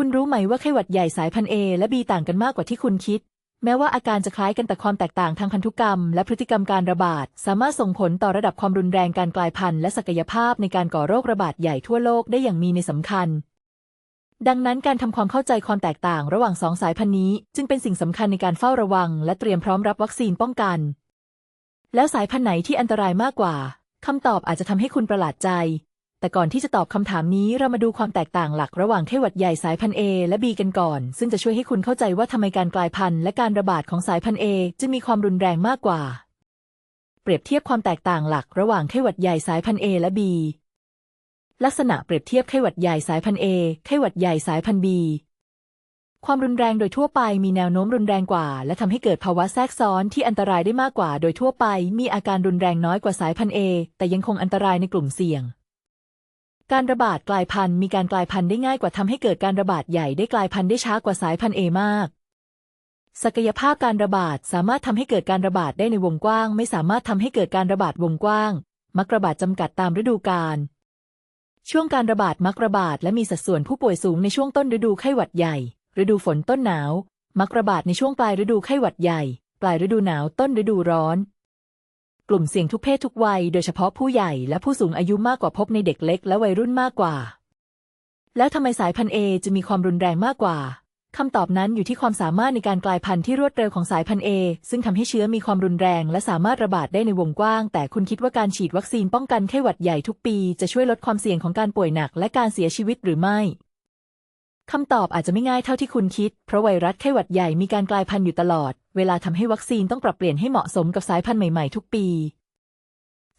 คุณรู้ไหมว่าไข้หวัดใหญ่สายพันธุ์ A และ B ต่างกันมากกว่าที่คุณคิด แม้ว่าอาการจะคล้ายกันแต่ความแตกต่างทางพันธุกรรม และพฤติกรรมการระบาด สามารถส่งผลต่อระดับความรุนแรงการกลายพันธุ์และศักยภาพในการก่อโรคระบาดใหญ่ทั่วโลกได้อย่างมีในสำคัญ ดังนั้นการทำความเข้าใจความแตกต่างระหว่างสองสายพันธุ์นี้ จึงเป็นสิ่งสำคัญในการเฝ้าระวัง และเตรียมพร้อมรับวัคซีนป้องกัน แล้วสายพันธุ์ไหนที่อันตรายมากกว่าคำตอบอาจจะทำให้คุณประหลาดใจ แต่ก่อนที่จะตอบคำถามนี้เรามาดูความแตกต่างหลักระหว่างไข้หวัดใหญ่สายพันธุ์ A และ B กันก่อน ซึ่งจะช่วยให้คุณเข้าใจว่าทำไมการกลายพันธุ์และการระบาดของสายพันธุ์ A จะมีความรุนแรงมากกว่า เปรียบเทียบความแตกต่างหลักระหว่างไข้หวัดใหญ่สายพันธุ์ A และ B ลักษณะเปรียบเทียบไข้หวัดใหญ่สายพันธุ์ A ไข้หวัดใหญ่สายพันธุ์ B ความรุนแรงโดยทั่วไปมีแนวโน้มรุนแรงกว่า และทำให้เกิดภาวะแทรกซ้อนที่อันตรายได้มากกว่า โดยทั่วไปมีอาการรุนแรงน้อยกว่าสายพันธุ์ A แต่ยังคงอันตรายในกลุ่มเสี่ยง การระบาดกลายพันธุ์มีการกลายพันธุ์ได้ง่ายกว่าทำให้เกิดการระบาดใหญ่ได้กลายพันธุ์ได้ช้ากว่าสายพันธุ์ A มาก ศักยภาพการระบาดสามารถทำให้เกิดการระบาดได้ในวงกว้าง ไม่สามารถทำให้เกิดการระบาดวงกว้าง มักระบาดจำกัดตามฤดูกาล ช่วงการระบาดมักระบาดและมีสัดส่วนผู้ป่วยสูงในช่วงต้นฤดูไข้หวัดใหญ่ ฤดูฝนต้นหนาว มักระบาดในช่วงปลายฤดูไข้หวัดใหญ่ ปลายฤดูหนาวต้นฤดูร้อน กลุ่มเสี่ยงทุกเพศทุกวัย โดยเฉพาะผู้ใหญ่และผู้สูงอายุมากกว่าพบในเด็กเล็กและวัยรุ่นมากกว่า แล้วทำไมสายพันธุ์ A จะมีความรุนแรงมากกว่าคำตอบนั้นอยู่ที่ความสามารถในการกลายพันธุ์ที่รวดเร็วของสายพันธุ์ A ซึ่งทำให้เชื้อมีความรุนแรง และสามารถระบาดได้ในวงกว้าง แต่คุณคิดว่าการฉีดวัคซีนป้องกันไข้หวัดใหญ่ทุกปี จะช่วยลดความเสี่ยงของการป่วยหนัก และการเสียชีวิตหรือไม่ คำตอบอาจจะไม่ง่ายเท่าที่คุณคิด เพราะไวรัสไข้หวัดใหญ่มีการกลายพันธุ์อยู่ตลอด เวลาทำให้วัคซีนต้องปรับเปลี่ยนให้เหมาะสมกับสายพันธุ์ใหม่ๆ ทุกปี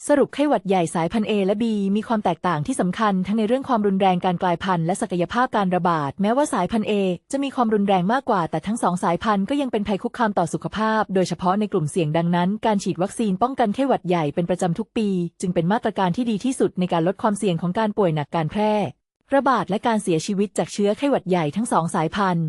สรุปไข้หวัดใหญ่สายพันธุ์ A และ B มีความแตกต่างที่สำคัญ ทั้งในเรื่องความรุนแรงการกลายพันธุ์และศักยภาพการระบาด แม้ว่าสายพันธุ์ A จะมีความรุนแรงมากกว่า แต่ทั้งสองสายพันธุ์ก็ยังเป็นภัยคุกคามต่อสุขภาพ โดยเฉพาะในกลุ่มเสี่ยงดังนั้น การฉีดวัคซีนป้องกันไข้หวัดใหญ่เป็นประจำทุกปี จึงเป็นมาตรการที่ดีที่สุดในการลดความเสี่ยงของการป่วยหนักการแพร่ ระบาดและการเสียชีวิตจากเชื้อไข้หวัดใหญ่ทั้งสองสายพันธุ์